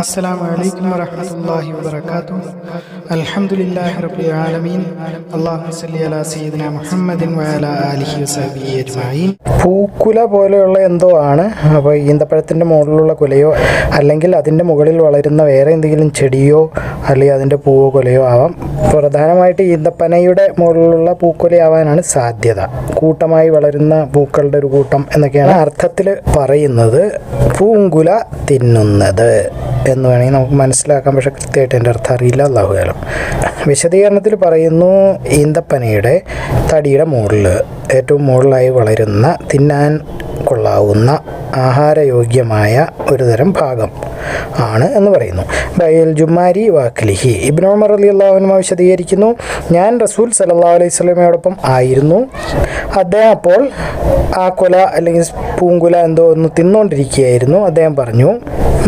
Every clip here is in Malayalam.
السلام عليكم ورحمة الله وبركاته الحمد لله رب العالمين اللهم صل على سيدنا محمد وعلى آله وصحبه أجمعين പൂക്കുല പോലെയുള്ള എന്തോ ആണ് അപ്പോൾ ഈന്തപ്പഴത്തിൻ്റെ മുകളിലുള്ള കുലയോ അല്ലെങ്കിൽ അതിൻ്റെ മുകളിൽ വളരുന്ന വേറെ എന്തെങ്കിലും ചെടിയോ അല്ലെങ്കിൽ അതിൻ്റെ പൂവോ കുലയോ ആവാം പ്രധാനമായിട്ട് ഈന്തപ്പനയുടെ മുകളിലുള്ള പൂക്കുലയാവാനാണ് സാധ്യത കൂട്ടമായി വളരുന്ന പൂക്കളുടെ ഒരു കൂട്ടം എന്നൊക്കെയാണ് അർത്ഥത്തിൽ പറയുന്നത് പൂങ്കുല തിന്നുന്നത് എന്ന് വേണമെങ്കിൽ നമുക്ക് മനസ്സിലാക്കാം. പക്ഷെ കൃത്യമായിട്ട് എന്റെ അർത്ഥം അറിയില്ല. അള്ളാഹുകാലം വിശദീകരണത്തിൽ പറയുന്നു ഈന്തപ്പനയുടെ തടിയുടെ മുകളിൽ ഏറ്റവും മുകളിലായി വളരുന്ന തിന്നാൻ കൊള്ളാവുന്ന ആഹാരയോഗ്യമായ ഒരു തരം ഭാഗം ആണ് എന്ന് പറയുന്നു. ബൈൽ ജുമാരി വാക്ലിഹി. ഇബ്നു ഉമർ അലി അള്ളാഹുനുമ വിശദീകരിക്കുന്നു ഞാൻ റസൂൽ സല്ലാ അലൈഹി സ്വലമയോടൊപ്പം ആയിരുന്നു. അദ്ദേഹം അപ്പോൾ ആ കൊല അല്ലെങ്കിൽ പൂങ്കുല എന്തോ ഒന്ന് തിന്നുകൊണ്ടിരിക്കുകയായിരുന്നു. അദ്ദേഹം പറഞ്ഞു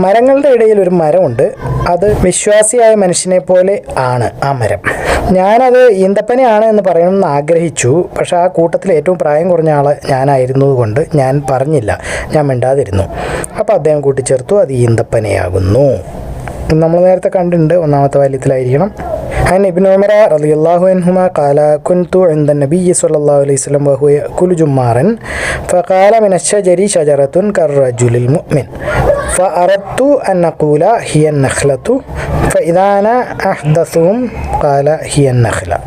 മരങ്ങളുടെ ഇടയിൽ ഒരു മരമുണ്ട് അത് വിശ്വാസിയായ മനുഷ്യനെ പോലെ ആണ് ആ മരം ഞാനത് ഈന്തപ്പനയാണ് എന്ന് പറയണമെന്ന് ആഗ്രഹിച്ചു പക്ഷേ ആ കൂട്ടത്തിൽ ഏറ്റവും പ്രായം കുറഞ്ഞ ആൾ ഞാനായിരുന്നത് കൊണ്ട് ഞാൻ പറഞ്ഞില്ല ഞാൻ മിണ്ടാതിരുന്നു അപ്പോൾ അദ്ദേഹം കൂട്ടിച്ചേർത്തു അത് ഈന്തപ്പനയാകുന്നു നമ്മൾ നേരത്തെ കണ്ടിട്ടുണ്ട് ഒന്നാമത്തെ വാല്യത്തിലായിരിക്കണം عن ابن عمر رضي الله عنهما قال كنت عند النبي صلى الله عليه وسلم وهو يأكل جمارا فقال من الشجر شجرة كالرجل المؤمن فأردت أن أقول هي النخلة فإذا أنا أحدثهم قال هي النخلة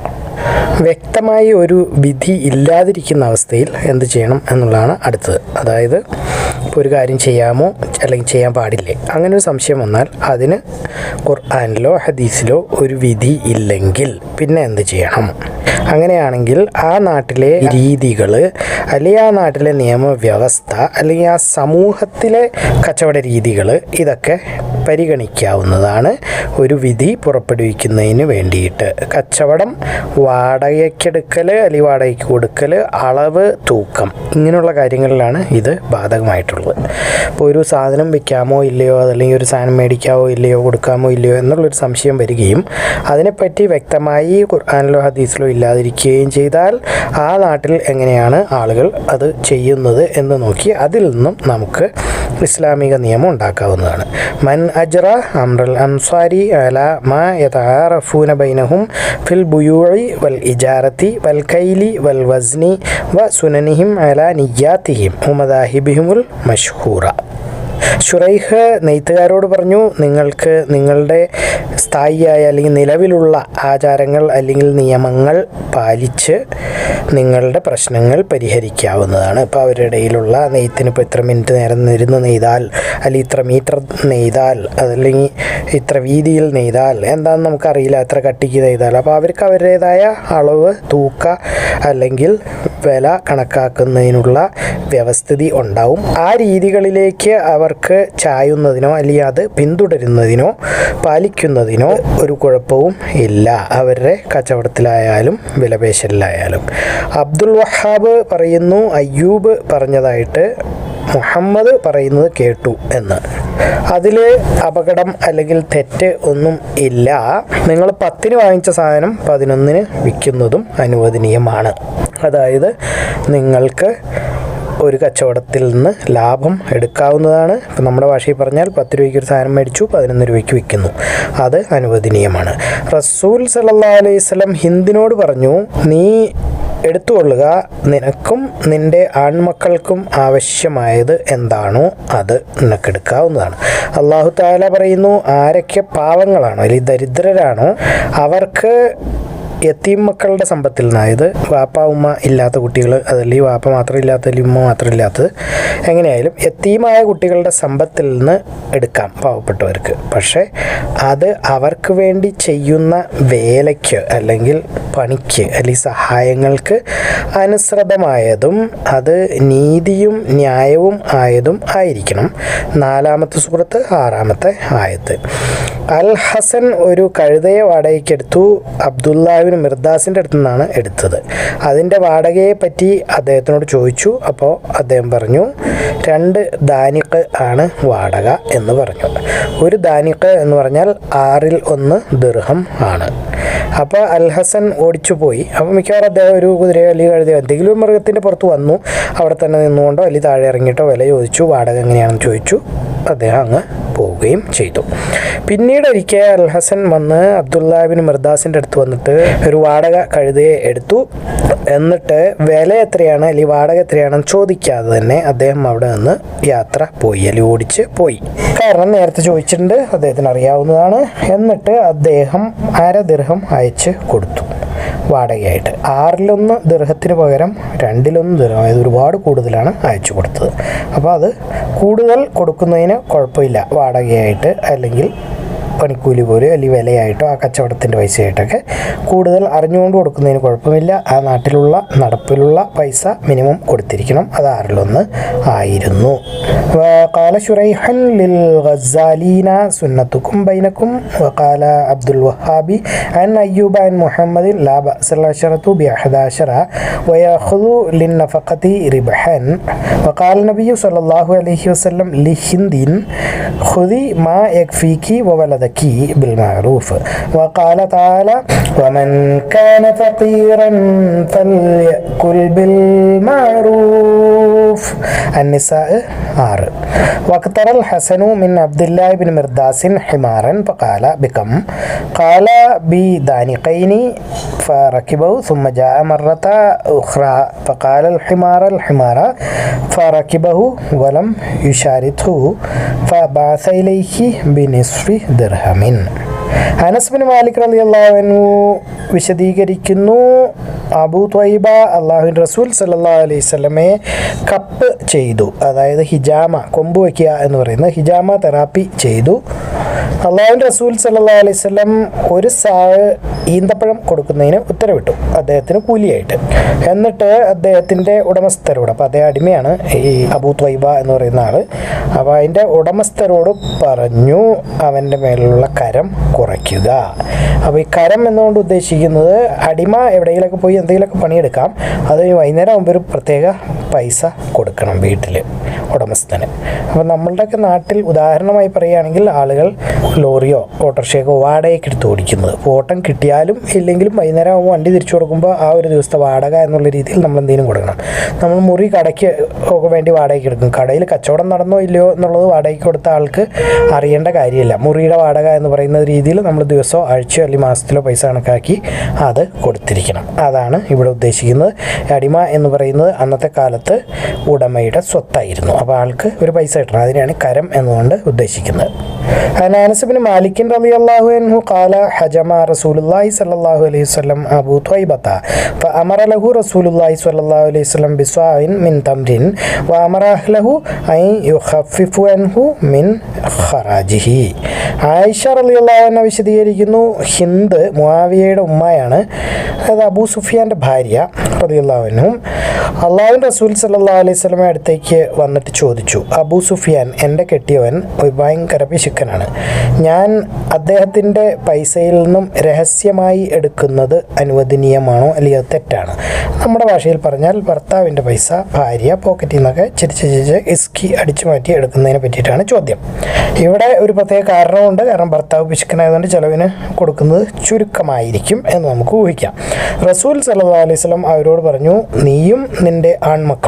വ്യക്തമായി ഒരു വിധി ഇല്ലാതിരിക്കുന്ന അവസ്ഥയിൽ എന്ത് ചെയ്യണം എന്നുള്ളതാണ് അടുത്തത് അതായത് ഇപ്പോൾ ഒരു കാര്യം ചെയ്യാമോ? അല്ലെങ്കിൽ ചെയ്യാൻ പാടില്ലേ? അങ്ങനെ ഒരു സംശയം വന്നാൽ അതിന് ഖുർആാനിലോ ഹദീസിലോ ഒരു വിധി ഇല്ലെങ്കിൽ പിന്നെ എന്ത് ചെയ്യണം? അങ്ങനെയാണെങ്കിൽ ആ നാട്ടിലെ രീതികൾ അല്ലെങ്കിൽ ആ നാട്ടിലെ നിയമവ്യവസ്ഥ അല്ലെങ്കിൽ ആ സമൂഹത്തിലെ കച്ചവട രീതികൾ ഇതൊക്കെ പരിഗണിക്കാവുന്നതാണ് ഒരു വിധി പുറപ്പെടുവിക്കുന്നതിന് വേണ്ടിയിട്ട്. കച്ചവടം വാടകയ്ക്കെടുക്കൽ അല്ലെങ്കിൽ വാടകയ്ക്ക് കൊടുക്കൽ അളവ് തൂക്കം ഇങ്ങനെയുള്ള കാര്യങ്ങളിലാണ് ഇത് ബാധകമായിട്ടുള്ളത്. ഇപ്പോൾ ഒരു സാധനം വെക്കാമോ ഇല്ലയോ അതല്ലെങ്കിൽ ഒരു സാധനം മേടിക്കാമോ ഇല്ലയോ കൊടുക്കാമോ ഇല്ലയോ എന്നുള്ളൊരു സംശയം വരികയും അതിനെപ്പറ്റി വ്യക്തമായി ഖുർആാനിലോ ഹദീസിലോ ഇല്ലാതിരിക്കുകയും ചെയ്താൽ ആ നാട്ടിൽ എങ്ങനെയാണ് ആളുകൾ അത് ചെയ്യുന്നത് എന്ന് നോക്കി അതിൽ നിന്നും നമുക്ക് ഇസ്ലാമിക നിയമം ഉണ്ടാക്കാവുന്നതാണ്. മൻ അജ്റ അമ്രൽ അൻസാരി അല മാ യതാറഫൂന ബൈനഹും ഫിൽ ബുയൂഴി വൽ ഇജാറത്തി വൽ കൈലി വൽ വസ്നി വ സുനനിഹിം അല നിയ്യാത്തിഹിം ഉമദാഹിബിഹിമുൽ മഷ്ഹൂറ. ഷുറൈഹ് നെയ്ത്തുകാരോട് പറഞ്ഞു നിങ്ങൾക്ക് നിങ്ങളുടെ സ്ഥായിയായ അല്ലെങ്കിൽ നിലവിലുള്ള ആചാരങ്ങൾ അല്ലെങ്കിൽ നിയമങ്ങൾ പാലിച്ച് നിങ്ങളുടെ പ്രശ്നങ്ങൾ പരിഹരിക്കാവുന്നതാണ്. ഇപ്പോൾ അവരുടെ ഇടയിലുള്ള നെയ്ത്തിന് ഇപ്പോൾ ഇത്ര മിനിറ്റ് നേരം ഇരുന്ന് നെയ്താൽ അല്ലെങ്കിൽ ഇത്ര മീറ്റർ നെയ്താൽ അതല്ലെങ്കിൽ ഇത്ര വീതിയിൽ നെയ്താൽ എന്താണെന്ന് നമുക്കറിയില്ല എത്ര കട്ടിക്ക് നെയ്താൽ അപ്പോൾ അവർക്ക് അവരുടേതായ അളവ് തൂക്ക അല്ലെങ്കിൽ വില കണക്കാക്കുന്നതിനുള്ള വ്യവസ്ഥിതി ഉണ്ടാവും. ആ രീതികളിലേക്ക് അവർക്ക് ചായുന്നതിനോ അല്ലെങ്കിൽ അത് പിന്തുടരുന്നതിനോ പാലിക്കുന്നതിനോ ഒരു കുഴപ്പവും ഇല്ല. അവരുടെ കച്ചവടത്തിലായാലും വിലപേശലിലായാലും. അബ്ദുൽ വഹാബ് പറയുന്നു അയ്യൂബ് പറഞ്ഞതായിട്ട് മുഹമ്മദ് പറയുന്നത് കേട്ടു എന്ന്. അതിൽ അപകടം അല്ലെങ്കിൽ തെറ്റ് ഒന്നും ഇല്ല. നിങ്ങൾ പത്തിന് വാങ്ങിച്ച സാധനം പതിനൊന്നിന് വിൽക്കുന്നതും അനുവദനീയമാണ്. അതായത് നിങ്ങൾക്ക് ഒരു കച്ചവടത്തിൽ നിന്ന് ലാഭം എടുക്കാവുന്നതാണ്. ഇപ്പം നമ്മുടെ ഭാഷയിൽ പറഞ്ഞാൽ പത്ത് രൂപയ്ക്ക് ഒരു സാധനം മേടിച്ചു പതിനൊന്ന് രൂപയ്ക്ക് വിൽക്കുന്നു. അത് അനുവദനീയമാണ്. റസൂൽ സല്ലാ അലൈഹി സ്വലം ഹിന്ദിനോട് പറഞ്ഞു നീ എടുത്തുകൊള്ളുക നിനക്കും നിന്റെ ആൺമക്കൾക്കും ആവശ്യമായത് എന്താണോ അത് നിനക്കെടുക്കാവുന്നതാണ് അള്ളാഹു താല പറയുന്നു ആരൊക്കെ പാവങ്ങളാണോ അല്ലെങ്കിൽ ദരിദ്രരാണോ അവർക്ക് യത്തീം മക്കളുടെ സമ്പത്തിൽ അതായത് വാപ്പ ഉമ്മ ഇല്ലാത്ത കുട്ടികൾ അതല്ലെങ്കിൽ വാപ്പ മാത്രം ഇല്ലാത്ത അല്ലെങ്കിൽ ഉമ്മ മാത്രം ഇല്ലാത്തത്. എങ്ങനെയായാലും യത്തീമായ കുട്ടികളുടെ സമ്പത്തിൽ നിന്ന് എടുക്കാം പാവപ്പെട്ടവർക്ക്. പക്ഷേ അത് അവർക്ക് വേണ്ടി ചെയ്യുന്ന വേലയ്ക്ക് അല്ലെങ്കിൽ പണിക്ക് അല്ലെങ്കിൽ സഹായങ്ങൾക്ക് അനുസൃതമായതും അത് നീതിയും ന്യായവും ആയതും ആയിരിക്കണം. നാലാമത്തെ സുഹൃത്ത് ആറാമത്തെ ആയത്ത്. അൽ ഹസൻ ഒരു കഴുതയെ വാടകയ്ക്കെടുത്തു. അബ്ദുല്ലാവിന് മിർദാസിന്റെ അടുത്തു നിന്നാണ് എടുത്തത്. അതിന്റെ വാടകയെ പറ്റി അദ്ദേഹത്തിനോട് ചോദിച്ചു. അപ്പോൾ അദ്ദേഹം പറഞ്ഞു രണ്ട് ദാനിക്ക് ആണ് വാടക എന്ന് പറഞ്ഞു. ഒരു ദാനിക്ക് എന്ന് പറഞ്ഞാൽ ആറിൽ ഒന്ന് ദീർഹം ആണ്. അപ്പോൾ അൽഹസൻ ഓടിച്ചു പോയി. അപ്പോൾ മിക്കവാറും അദ്ദേഹം ഒരു കുതിരയോ അല്ലെങ്കിൽ കഴുതയോ എന്തെങ്കിലും മൃഗത്തിന്റെ പുറത്ത് വന്നു. അവിടെ തന്നെ നിന്നുകൊണ്ടോ അല്ലെങ്കിൽ താഴെ ഇറങ്ങിയിട്ടോ വില ചോദിച്ചു. വാടക എങ്ങനെയാണെന്ന് ചോദിച്ചു. അദ്ദേഹം അങ്ങ് പോവുകയും ചെയ്തു. പിന്നീട് ഒരിക്കൽ അൽഹസൻ വന്ന് അബ്ദുല്ലാബിൻ മിർദാസിന്റെ അടുത്ത് വന്നിട്ട് ഒരു വാടക കഴുതയെ എടുത്തു. എന്നിട്ട് വില എത്രയാണ്? അല്ലെങ്കിൽ വാടക എത്രയാണെന്ന് ചോദിക്കാതെ തന്നെ അദ്ദേഹം അവിടെ നിന്ന് യാത്ര പോയി. അല്ലെങ്കിൽ ഓടിച്ച് പോയി. കാരണം നേരത്തെ ചോദിച്ചിട്ടുണ്ട്. അദ്ദേഹത്തിന് അറിയാവുന്നതാണ്. എന്നിട്ട് അദ്ദേഹം അര ദീർഘം അയച്ച് കൊടുത്തു. വാടകയായിട്ട്. ആറിലൊന്ന് ദീർഘത്തിന് പകരം രണ്ടിലൊന്ന് ദീർഘം. അതായത് ഒരുപാട് കൂടുതലാണ് അയച്ചു കൊടുത്തത്. അപ്പോൾ അത് കൂടുതൽ കൊടുക്കുന്നതിന് കുഴപ്പമില്ല. വാടകയായിട്ട് അല്ലെങ്കിൽ പണിക്കൂലി പോലും അല്ലെങ്കിൽ വിലയായിട്ടോ ആ കച്ചവടത്തിൻ്റെ പൈസയായിട്ടൊക്കെ കൂടുതൽ അറിഞ്ഞുകൊണ്ട് കൊടുക്കുന്നതിന് കുഴപ്പമില്ല ആ നാട്ടിലുള്ള നടപ്പിലുള്ള പൈസ മിനിമം കൊടുത്തിരിക്കണം അത് ആറിലൊന്ന് ആയിരുന്നു وقال شريح للغزالين سنتكم بينكم وقال عبد الوهاب عن أيوب عن محمد لا بأس العشرة بأحد عشر ويأخذ للنفقة ربحا وقال النبي صلى الله عليه وسلم لهند خذي ما يكفيك وولدك بالمعروف. وقال تعالى ومن كان فقيرا فليأكل بالمعروف. النساء آر. واقتر الحسن من عبد الله بن مرداس حمارا فقال بكم؟ قال بدانقين. فركبه ثم جاء مرة أخرى فقال الحمار الحمار. فركبه ولم يشارته فبعث إليه بنصف درهم. അനസ് ബിൻ മാലിക് അലി അൻഹു വിശദീകരിക്കുന്നു. അബു ത്വൈബ അള്ളാഹു റസൂൽ സല്ലാ അലൈഹി സ്വലമെ കപ്പ് ചെയ്തു. അതായത് ഹിജാമ കൊമ്പ് വയ്ക്കുക എന്ന് പറയുന്നത് ഹിജാമ തെറാപ്പി ചെയ്തു. അള്ളാഹു റസൂൽ സല്ലാ അലൈഹി സ്വലം ഒരു സാഴ് ഈന്തപ്പഴം കൊടുക്കുന്നതിന് ഉത്തരവിട്ടു. അദ്ദേഹത്തിന് കൂലിയായിട്ട്. എന്നിട്ട് അദ്ദേഹത്തിന്റെ ഉടമസ്ഥരോട് അപ്പോൾ അദ്ദേഹം അടിമയാണ് ഈ അബൂ ത്വൈബ എന്ന് പറയുന്ന ആൾ അപ്പോൾ അതിന്റെ ഉടമസ്ഥരോട് പറഞ്ഞു അവന്റെ മേലുള്ള കരം കുറയ്ക്കുക. അപ്പോൾ ഈ കരം എന്നുകൊണ്ട് ഉദ്ദേശിക്കുന്നത് അടിമ എവിടെയെങ്കിലൊക്കെ പോയി എന്തെങ്കിലുമൊക്കെ പണിയെടുക്കാം. അത് വൈകുന്നേരം ആകുമ്പോൾ ഒരു പ്രത്യേക പൈസ കൊടുക്കണം വീട്ടിൽ ഉടമസ്ഥന്. അപ്പോൾ നമ്മളുടെയൊക്കെ നാട്ടിൽ ഉദാഹരണമായി പറയുകയാണെങ്കിൽ ആളുകൾ ലോറിയോ ഓട്ടോറിക്ഷയൊക്കെ വാടകയ്ക്ക് എടുത്ത് ഓടിക്കുന്നത്. ഓട്ടം കിട്ടിയാലും ഇല്ലെങ്കിലും വൈകുന്നേരം ആകുമ്പോൾ വണ്ടി തിരിച്ചു കൊടുക്കുമ്പോൾ ആ ഒരു ദിവസത്തെ വാടക എന്നുള്ള രീതിയിൽ നമ്മൾ എന്തെങ്കിലും കൊടുക്കണം. നമ്മൾ മുറി കടയ്ക്ക് ഒക്കെ വേണ്ടി വാടകയ്ക്ക് എടുക്കും. കടയിൽ കച്ചവടം നടന്നോ ഇല്ലയോ എന്നുള്ളത് വാടകയ്ക്ക് കൊടുത്ത ആൾക്ക് അറിയേണ്ട കാര്യമില്ല. മുറിയുടെ വാടക എന്ന് പറയുന്ന രീതിയിൽ നമ്മൾ ദിവസമോ ആഴ്ചയോ അല്ലെങ്കിൽ മാസത്തിലോ പൈസ കണക്കാക്കി അത് കൊടുത്തിരിക്കണം. അതാണ് ഇവിടെ ഉദ്ദേശിക്കുന്നത്. അടിമ എന്ന് പറയുന്നത് അന്നത്തെ കാലത്ത് കാലത്ത് ഉടമയുടെ സ്വത്തായിരുന്നു. അപ്പോൾ ആൾക്ക് ഒരു പൈസ കിട്ടണം. അതിനെയാണ് കരം എന്നുകൊണ്ട് ഉദ്ദേശിക്കുന്നത്. അനാനസബിന് മാലിക്കിൻ റബി അള്ളാഹു അൻഹു കാല ഹജമ റസൂലുല്ലാഹി സല്ലാഹു അലൈഹി വസ്ലം അബൂ ത്വൈബത്ത അമറ ലഹു റസൂലുല്ലാഹി സല്ലാഹു അലൈഹി സ്വലം ബിസ്വാഇൻ മിൻ തംരിൻ വ അമറ അഹ്ലഹു ഐ യുഖഫിഫു അൻഹു മിൻ ഖറാജിഹി. ആയിഷ റലി അള്ളാഹുവിനെ വിശദീകരിക്കുന്നു ഹിന്ദ് മുവാവിയയുടെ ഉമ്മയാണ്. അതായത് അബൂ സുഫിയാന്റെ ഭാര്യ റതി അള്ളാഹുവിനും അള്ളാഹുവിൻ റസൂൽ സല്ലല്ലാഹു അലൈഹി സ്വലമെ അടുത്തേക്ക് വന്നിട്ട് ചോദിച്ചു അബൂ സുഫിയാൻ എന്റെ കെട്ടിയവൻ ഒരു ഭയങ്കര പിശുക്കനാണ്. ഞാൻ അദ്ദേഹത്തിന്റെ പൈസയിൽ നിന്നും രഹസ്യമായി എടുക്കുന്നത് അനുവദനീയമാണോ അല്ലെങ്കിൽ തെറ്റാണ്. നമ്മുടെ ഭാഷയിൽ പറഞ്ഞാൽ ഭർത്താവിന്റെ പൈസ ഭാര്യ പോക്കറ്റിൽ നിന്നൊക്കെ ചിരിച്ച് ചിരിച്ച് ഇസ്കി അടിച്ചു മാറ്റി എടുക്കുന്നതിനെ പറ്റിയിട്ടാണ് ചോദ്യം. ഇവിടെ ഒരു പ്രത്യേക കാരണമുണ്ട് കാരണം ഭർത്താവ് പിശുക്കനായതുകൊണ്ട് ചിലവിന് കൊടുക്കുന്നത് ചുരുക്കമായിരിക്കും എന്ന് നമുക്ക് ഊഹിക്കാം. റസൂൽ സല്ലാ അലൈഹി വസല്ലം അവരോട് പറഞ്ഞു നീയും നിന്റെ ആൺമക്കളും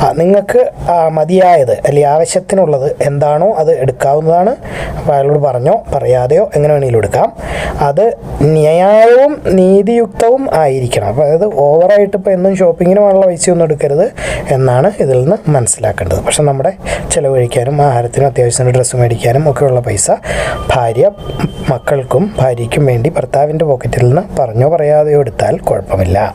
ആ, നിങ്ങൾക്ക് മതിയായത് അല്ലെങ്കിൽ ആവശ്യത്തിനുള്ളത് എന്താണോ അത് എടുക്കാവുന്നതാണ്. അപ്പോൾ അയാളോട് പറഞ്ഞോ പറയാതെയോ എങ്ങനെ വേണമെങ്കിലും എടുക്കാം. അത് ന്യായവും നീതിയുക്തവും ആയിരിക്കണം. അപ്പോൾ അതായത് ഓവറായിട്ട് ഇപ്പോൾ എന്നും ഷോപ്പിങ്ങിന് വേണ്ട പൈസയൊന്നും എടുക്കരുത് എന്നാണ് ഇതിൽ നിന്ന് മനസ്സിലാക്കേണ്ടത്. പക്ഷെ നമ്മുടെ ചിലവഴിക്കാനും ആഹാരത്തിനും അത്യാവശ്യത്തിന് ഡ്രസ്സ് മേടിക്കാനും ഒക്കെയുള്ള പൈസ ഭാര്യ മക്കൾക്കും ഭാര്യയ്ക്കും വേണ്ടി ഭർത്താവിന്റെ പോക്കറ്റിൽ നിന്ന് പറഞ്ഞോ പറയാതെയോ എടുത്താൽ കുഴപ്പമില്ല.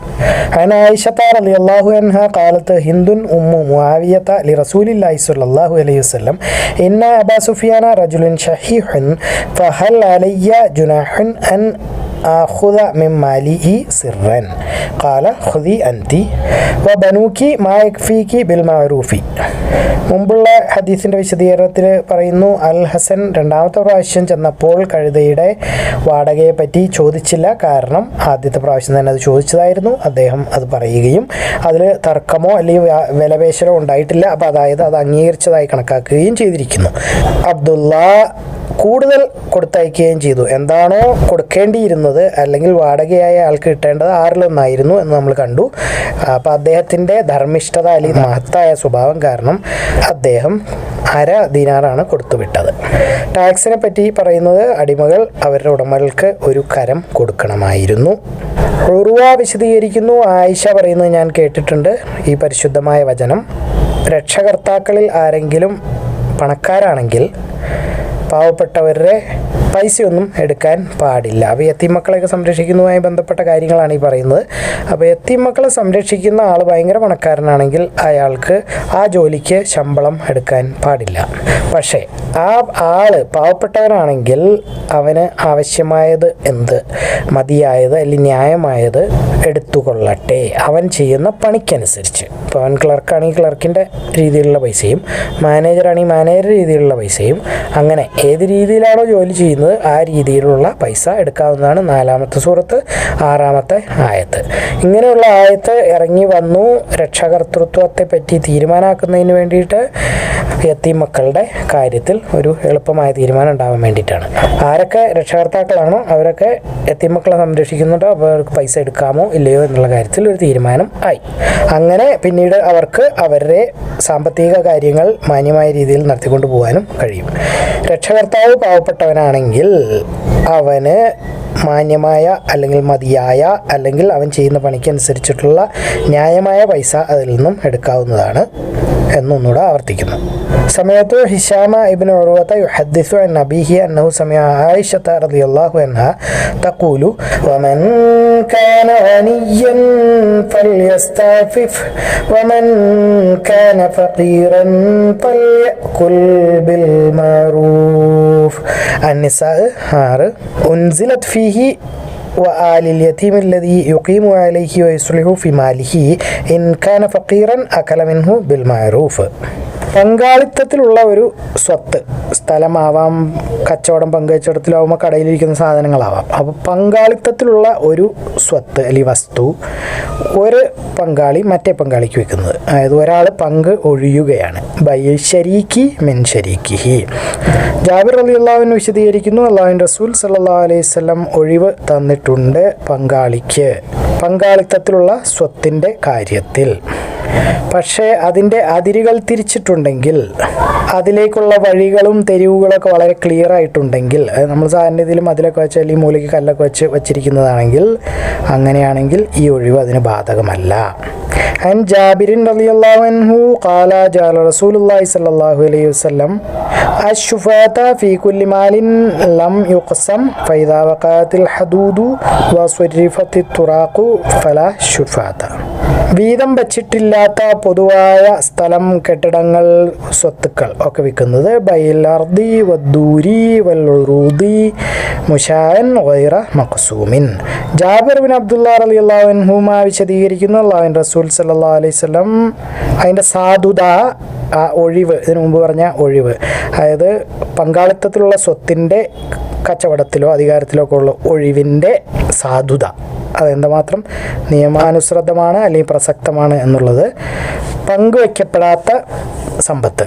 അങ്ങനെ ആയിഷത്താർ അലി അള്ളാഹു അൻഹ കാലത്ത് ഹിന്ദുൻ ഉമ്മു മുആവിയത്ത ലി റസൂലില്ലാഹി സ്വല്ലല്ലാഹു അലൈഹി വസല്ലം ഇന്ന അബാ സുഫിയാന റജുലുൻ ഷഹീഹുൻ ഫഹൽ അലയ്യ ജുനാഹുൻ അൻ ആഹുദ മിമ്മാലി ഇ സിറൻ കാല ഹുദി അന്തി വ ബനൂക്കി മായക്ഫിക്ക് ബിൽ മുമ്പുള്ള ഹദീസിന്റെ വിശദീകരണത്തിൽ പറയുന്നു അൽ ഹസൻ രണ്ടാമത്തെ പ്രാവശ്യം ചെന്നപ്പോൾ കഴുതയുടെ വാടകയെ പറ്റി ചോദിച്ചില്ല. കാരണം ആദ്യത്തെ പ്രാവശ്യം തന്നെ അത് ചോദിച്ചതായിരുന്നു. അദ്ദേഹം അത് പറയുകയും അതിൽ തർക്കമോ അല്ലെങ്കിൽ വിലപേശലോ ഉണ്ടായിട്ടില്ല. അപ്പോൾ അതായത് അത് അംഗീകരിച്ചതായി കണക്കാക്കുകയും ചെയ്തിരിക്കുന്നു. അബ്ദുള്ള കൂടുതൽ കൊടുത്തയക്കുകയും ചെയ്തു. എന്താണോ കൊടുക്കേണ്ടിയിരുന്നത് അല്ലെങ്കിൽ വാടകയായ ആൾക്ക് കിട്ടേണ്ടത് ആറിലൊന്നായിരുന്നു എന്ന് നമ്മൾ കണ്ടു. അപ്പോൾ അദ്ദേഹത്തിന്റെ ധർമ്മിഷ്ഠത അല്ലെങ്കിൽ മഹത്തായ സ്വഭാവം കാരണം അദ്ദേഹം അര ദിനാറാണ് കൊടുത്തുവിട്ടത്. ടാക്സിനെ പറ്റി പറയുന്നത് അടിമകൾ അവരുടെ ഉടമകൾക്ക് ഒരു കരം കൊടുക്കണമായിരുന്നു. ഉറുവ വിശദീകരിക്കുന്നു. ആയിഷ പറയുന്നത് ഞാൻ കേട്ടിട്ടുണ്ട്. ഈ പരിശുദ്ധമായ വചനം. രക്ഷകർത്താക്കളിൽ ആരെങ്കിലും പണക്കാരാണെങ്കിൽ பாவப்பட்டவரே പൈസയൊന്നും എടുക്കാൻ പാടില്ല. അപ്പോൾ എത്തിമക്കളെയൊക്കെ സംരക്ഷിക്കുന്നതുമായി ബന്ധപ്പെട്ട കാര്യങ്ങളാണ് ഈ പറയുന്നത്. അപ്പോൾ എത്തിമക്കളെ സംരക്ഷിക്കുന്ന ആൾ ഭയങ്കര പണക്കാരനാണെങ്കിൽ അയാൾക്ക് ആ ജോലിക്ക് ശമ്പളം എടുക്കാൻ പാടില്ല. പക്ഷേ ആ ആൾ പാവപ്പെട്ടവനാണെങ്കിൽ അവന് ആവശ്യമായത് എന്ത്? മതിയായത് അല്ലെങ്കിൽ ന്യായമായത് എടുത്തുകൊള്ളട്ടെ. അവൻ ചെയ്യുന്ന പണിക്കനുസരിച്ച്. ഇപ്പോൾ അവൻ ക്ലർക്കാണെങ്കിൽ ക്ലർക്കിന്റെ രീതിയിലുള്ള പൈസയും മാനേജറാണെങ്കിൽ മാനേജർ രീതിയിലുള്ള പൈസയും അങ്ങനെ ഏത് രീതിയിലാണോ ജോലി ചെയ്യുന്നത് ആ രീതിയിലുള്ള പൈസ എടുക്കാവുന്നതാണ് നാലാമത്തെ സൂറത്ത് ആറാമത്തെ ആയത്ത്. ഇങ്ങനെയുള്ള ആയത്ത് ഇറങ്ങി വന്നു രക്ഷകർത്തൃത്വത്തെ പറ്റി തീരുമാനമാക്കുന്നതിന് വേണ്ടിയിട്ട് എത്തി മക്കളുടെ കാര്യത്തിൽ ഒരു എളുപ്പമായ തീരുമാനം ഉണ്ടാവാൻ വേണ്ടിയിട്ടാണ്. ആരൊക്കെ രക്ഷകർത്താക്കളാണോ അവരൊക്കെ യത്തീം മക്കളെ സംരക്ഷിക്കുന്നുണ്ടോ അവർക്ക് പൈസ എടുക്കാമോ ഇല്ലയോ എന്നുള്ള കാര്യത്തിൽ ഒരു തീരുമാനം ആയി. അങ്ങനെ പിന്നീട് അവർക്ക് അവരുടെ സാമ്പത്തിക കാര്യങ്ങൾ മാന്യമായ രീതിയിൽ നടത്തിക്കൊണ്ട് പോകാനും കഴിയും. രക്ഷകർത്താവ് പാവപ്പെട്ടവനാണെങ്കിൽ അവന് മാന്യമായ അല്ലെങ്കിൽ മതിയായ അല്ലെങ്കിൽ അവൻ ചെയ്യുന്ന പണിക്കനുസരിച്ചിട്ടുള്ള ന്യായമായ പൈസ അതിൽ നിന്നും എടുക്കാവുന്നതാണ് എന്നൊന്നുകൂടെ ആവർത്തിക്കുന്നു. സമയത്ത് ഹിഷാമ ഇബിന് ഉറുവത്ത യുഹദ്ദിസു അൻ അബിഹി അന്നഹു സമയ ആയിഷത്ത റളിയല്ലാഹു എന്ന തഖൂലു വമൻ കാന ഗനിയൻ ഫൽയസ്തഫിഫ് വമൻ കാന ഫഖീറൻ ഫൽയകുൽ بالمعروف മഅറൂഫ് ഉൻസിലത് ഫീ فيه وآل اليتيم الذي يقيم عليه ويصلح في ماله إن كان فقيرا أكل منه بالمعروف. പങ്കാളിത്തത്തിലുള്ള ഒരു സ്വത്ത്. സ്ഥലമാവാം കച്ചവടം പങ്കുവച്ചടത്തിലാവുമ്പോൾ കടയിലിരിക്കുന്ന സാധനങ്ങളാവാം. അപ്പോൾ പങ്കാളിത്തത്തിലുള്ള ഒരു സ്വത്ത് അല്ലെങ്കിൽ വസ്തു ഒരു പങ്കാളി മറ്റേ പങ്കാളിക്ക് വെക്കുന്നത്. അതായത് ഒരാൾ പങ്ക് ഒഴിയുകയാണ്. ബൈ ശരീക്കി മെൻ ഹി ജാബിർ അലി അള്ളാഹുവിന് വിശദീകരിക്കുന്നു അള്ളാഹുവിൻ റസൂൽ സല്ലാ അലൈഹി സ്വലം ഒഴിവ് തന്നിട്ടുണ്ട് പങ്കാളിക്ക്. പങ്കാളിത്തത്തിലുള്ള സ്വത്തിന്റെ കാര്യത്തിൽ. പക്ഷേ അതിൻ്റെ അതിരുകൾ തിരിച്ചിട്ടുണ്ടെങ്കിൽ അതിലേക്കുള്ള വഴികളും തെരുവുകളൊക്കെ വളരെ ക്ലിയർ ആയിട്ടുണ്ടെങ്കിൽ അത് നമ്മൾ സാധാരണ അതിലൊക്കെ വെച്ച് അല്ലെങ്കിൽ മൂലയ്ക്ക് കല്ലൊക്കെ വെച്ച് വച്ചിരിക്കുന്നതാണെങ്കിൽ അങ്ങനെയാണെങ്കിൽ ഈ ഒഴിവ് അതിന് ബാധകമല്ല عن جابر رضي الله عنه قال جعل رسول الله صلى الله عليه وسلم الشفاة في كل مال لم يقسم فإذا وقعت الحدود وصرفت الطراق فلا شفاة വീതം വച്ചിട്ടില്ലാത്ത പൊതുവായ സ്ഥലം കെട്ടിടങ്ങൾ സ്വത്തുക്കൾ ഒക്കെ വിൽക്കുന്നത് ബൈലർദി വദ്ദൂരി വല്ലുറൂദി മുഷായൻ വൈറ മഖസൂമിൻ. ജാബിർ ബിൻ അബ്ദുല്ല അലി അള്ളാഹുൻഹുമ വിശദീകരിക്കുന്നു അള്ളാഹുൻ റസൂൽ സല്ലാ അലൈഹി സ്വലം അതിന്റെ സാധുത ആ ഒഴിവ് ഇതിനു മുമ്പ് പറഞ്ഞ ഒഴിവ്. അതായത് പങ്കാളിത്തത്തിലുള്ള സ്വത്തിന്റെ കച്ചവടത്തിലോ അധികാരത്തിലോ ഒക്കെ ഉള്ള ഒഴിവിന്റെ സാധുത. അതെന്തുമാത്രം നിയമാനുസൃതമാണ് അല്ലെങ്കിൽ പ്രസക്തമാണ് എന്നുള്ളത് പങ്കുവയ്ക്കപ്പെടാത്ത സമ്പത്ത്.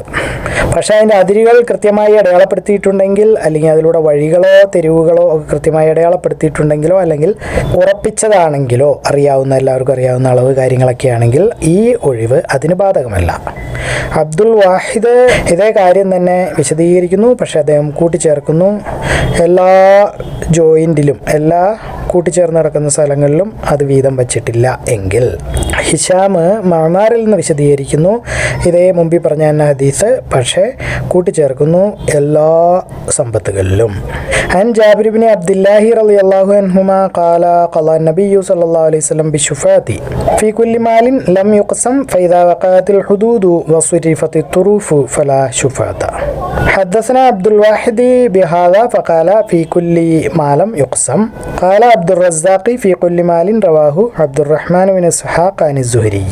പക്ഷേ അതിന്റെ അതിരുകൾ കൃത്യമായി അടയാളപ്പെടുത്തിയിട്ടുണ്ടെങ്കിൽ അല്ലെങ്കിൽ അതിലൂടെ വഴികളോ തെരുവുകളോ ഒക്കെ കൃത്യമായി അടയാളപ്പെടുത്തിയിട്ടുണ്ടെങ്കിലോ അല്ലെങ്കിൽ ഉറപ്പിച്ചതാണെങ്കിലോ അറിയാവുന്ന എല്ലാവർക്കും അറിയാവുന്ന അളവ് കാര്യങ്ങളൊക്കെ ആണെങ്കിൽ ഈ ഒഴിവ് അതിന് ബാധകമല്ല. അബ്ദുൽ വാഹിദ് ഇതേ കാര്യം തന്നെ വിശദീകരിക്കുന്നു. പക്ഷേ അദ്ദേഹം കൂട്ടിച്ചേർക്കുന്നു. എല്ലാ ജോയിന്റിലും എല്ലാ കൂട്ടിച്ചേർന്ന് നടക്കുന്ന സ്ഥലങ്ങളിലും അത് വീതം വച്ചിട്ടില്ല. എങ്കിൽ ഹിഷാം മാമാറിൽ നിന്ന് വിശദീകരിക്കുന്നു. ഇതേ മുമ്പിൽ പറഞ്ഞ തന്നെ ഹദീസ് പക്ഷേ കൂട്ടിച്ചേർക്കുന്നു എല്ലാ സമ്പത്തുകളിലും عن جابر بن عبد الله رضي الله عنهما قال قضى النبي صلى الله عليه وسلم بالشفاة في كل مال لم يقسم فإذا وقعت الحدود وصرفت الطروف فلا شفاة حدثنا عبد الواحد بهذا فقال في كل ما لم يقسم قال عبد الرزاق في كل مال رواه عبد الرحمن بن إسحاق عن الزهري